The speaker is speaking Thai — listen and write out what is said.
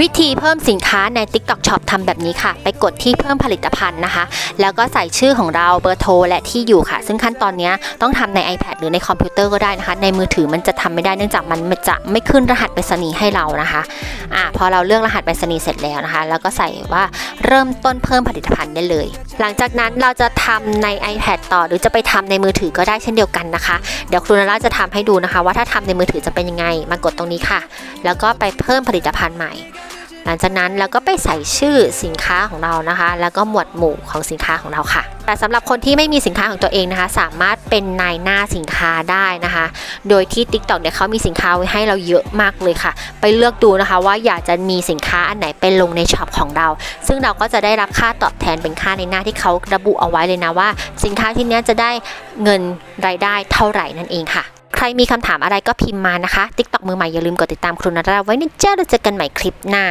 วิธีเพิ่มสินค้าใน TikTok Shop ทำแบบนี้ค่ะ ไปกดที่เพิ่มผลิตภัณฑ์นะคะ แล้วก็ใส่ชื่อของเราเบอร์โทรและที่อยู่ค่ะ ซึ่งขั้นตอนนี้ต้องทำใน iPad หรือในคอมพิวเตอร์ก็ได้นะคะ ในมือถือมันจะทำไม่ได้เนื่องจากมันจะไม่ขึ้นรหัสไปรษณีย์ให้เรานะคะอ่าพอเราเลือกรหัสไปรษณีย์เสร็จแล้วนะคะ แล้วก็ใส่ว่าเริ่มต้นเพิ่มผลิตภัณฑ์ได้เลย หลังจากนั้นเราจะทำใน iPad ต่อหรือจะไปทำในมือถือก็ได้เช่นเดียวกันนะคะ เดี๋ยวครูนาราจะทำให้ดูนะคะ ว่าถ้าทำในมือถือจะเป็นยังไงมากดตรงนี้ค่ะ แล้วก็ไปเพิ่มผลิตภัณฑ์ใหม่ หลังจากนั้นเราก็ไปใส่ชื่อสินค้าของเรานะคะ แล้วก็หมวดหมู่ของสินค้าของเราค่ะ แต่สำหรับคนที่ไม่มีสินค้าของตัวเองนะคะ สามารถเป็นนายหน้าสินค้าได้นะคะ โดยที่ TikTok เนี่ยเขามีสินค้าไว้ให้เราเยอะมากเลยค่ะ ไปเลือกดูนะคะว่าอยากจะมีสินค้าอันไหนเป็นลงในช็อปของเรา ซึ่งเราก็จะได้รับค่าตอบแทนเป็นค่าในหน้าที่เขาระบุเอาไว้เลยนะว่า สินค้าที่นี้จะได้เงินรายได้เท่าไหร่นั่นเองค่ะใครมีคำถามอะไรก็พิมพ์มานะคะ TikTok มือใหม่อย่าลืมกดติดตามครูนาราไว้นะเจ้าเราเจอกันใหม่คลิปหน้า